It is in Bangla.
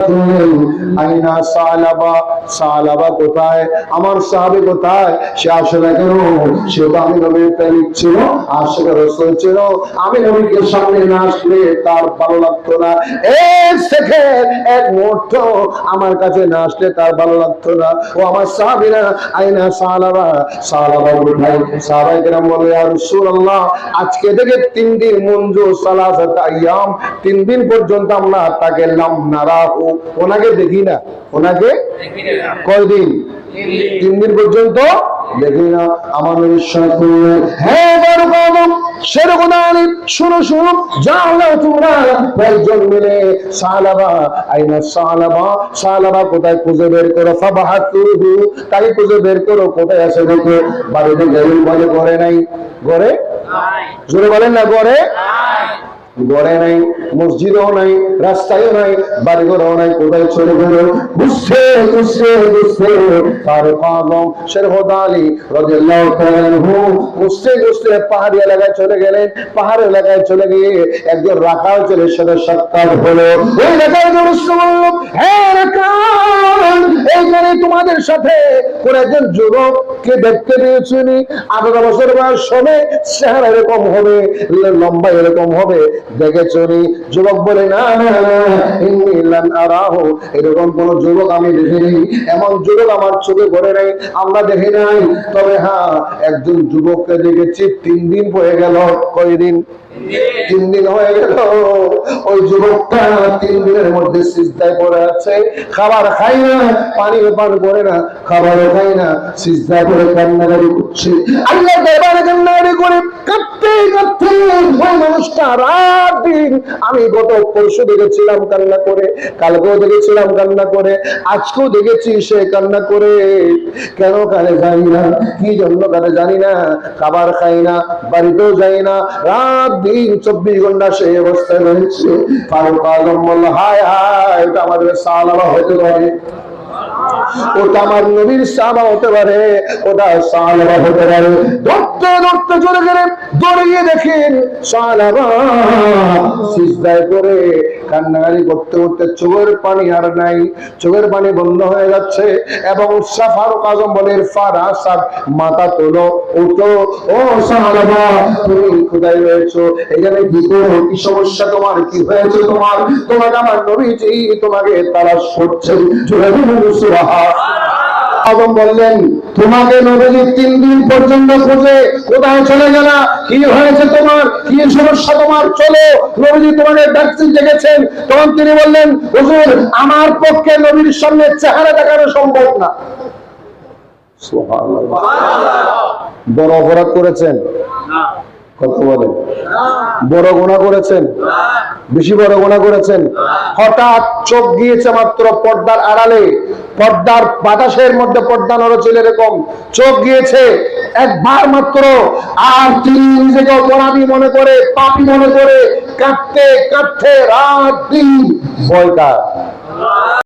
আমার না না আসলে তার ভালো লাগতো না। আমার কাছে না আসলে তার ভালো লাগতো না। ও আমার সাহাবিরা, আইনা সালাবা সালাবা কোথায়? সাহাবাই কেরাম বলে আর রাসূলুল্লাহ, আজকে থেকে তিন দিন মঞ্জু সালাসাত তিন দিন পর্যন্ত আমরা তাকে নাম লাম নারাহু ওনাকে দেখি না। ওনাকে কয়দিন? তিন দিন পর্যন্ত দেখি না। আমার বিশ্বাস করলে হ্যাঁ সেরকম শুনো শুনো যাও তোমরা কয়েকজন মিলে সালাবা আইনা সালাবা সালাবা কোথায় খুঁজে বের করো? ফাবাহাতুহু তাই খুঁজে বের করো কোথায় আছে দেখো? বাড়িতে গেলে বলে করে নাই। ঘরে? জোরে বলেন না ঘরে? গড়ে নাই, মসজিদও নাই, রাস্তায়ও নাই, বাড়িঘরও নাই, কোথায় চলে গেল? বুঝতে তার পাগম শেরহদ আলী তাআলা পাহাড়ি এলাকায় চলে গেলেন। পাহাড় এলাকায় চলে গিয়ে একজন রাখাল ছেলের সাথে সাক্ষাৎ হলো। ওই রাখাল হ্যাঁ রাখাল এইখানে তোমাদের সাথে কোন একজন যুবককে দেখতে পেয়েছিনি আঠারো বছর বয়স হবে, চেহারা এরকম হবে লম্বা এরকম হবে। দেখেছনি যুবক বলে না না, না। এরকম কোন যুবক আমি দেখিনি। এমন যুবক আমার চোখে পড়ে নাই আমরা দেখি নাই। তবে হ্যাঁ একজন যুবককে দেখেছি তিন দিন হয়ে গেল। কয়দিন তিন দিন হয়ে গেল। ওই যুবকটা তিন দিনের মধ্যে সিজদায় পড়ে আছে। খাবার খাই না পানি পান করে না খাবারও খাই না সিজদায় পড়ে কান্নাকারি করছে। আল্লাহ ওই মানুষটা, রাত দিন আমি গত পরশু দেখেছিলাম কান্না করে, কালকেও দেখেছিলাম কান্না করে, আজকেও দেখেছি সে কান্না করে। কেন কানে জানি না? কি জন্য কানে জানি না? খাবার খাই না, বাড়িতেও যাই না। রাত দিন চব্বিশ ঘণ্টা সেই অবস্থায় রয়েছে। ফারুক আলম বলল, হায় হায়, এটা আমাদের সালামা হতে পারে। ওটা আমার নবীর সাবা হতে পারে, ওটা সালামা হতে পারে। ধরতে ধরতে চলে গেলেন দৌড়িয়ে দেখেন সালাবা সিজদায় করে কান্নাকারি করতে করতে চোখের পানি আর নাই। চোখের পানি বন্ধ হয়ে যাচ্ছে এবং সাফারুক আজম বলে ফার সাদ, মাথা তোলো, উঠো। ও সাহাবা তুমি কোথায় রয়েছো? এখানে কি করো? কি সমস্যা তোমার? কি হয়েছে তোমার? তোমাকে আমার নবীজি তোমাকে তারা সরছে জোরে সুবহান আজম বললেন তোমাকে নবীজি তিন দিন পর্যন্ত খুঁজে কোথায় চলে গেল? কি হয়েছে তোমার? কি সমস্যা তোমার? চলো নবীজি তোমাকে ডাকতে ডেকেছেন তখন তিনি বললেন হুজুর আমার পক্ষে নবীর সামনে চেহারা দেখানো সম্ভব না। সুবহানাল্লাহ। বড় অপরাধ করেছেন? কথা বলেন। বড় গোনা করেছেন? বেশি বড় গোনা করেছেন। হঠাৎ চোখ গিয়েছে মাত্র পর্দার আড়ালে। পর্দার বাতাসের মধ্যে পর্দা নড়ছিল এরকম। চোখ গিয়েছে একবার মাত্র। আর তিনি নিজেকে অপরাধী মনে করে, পাপি মনে করে কাঁদতে কাঁদতে রাত দিন ভয়টা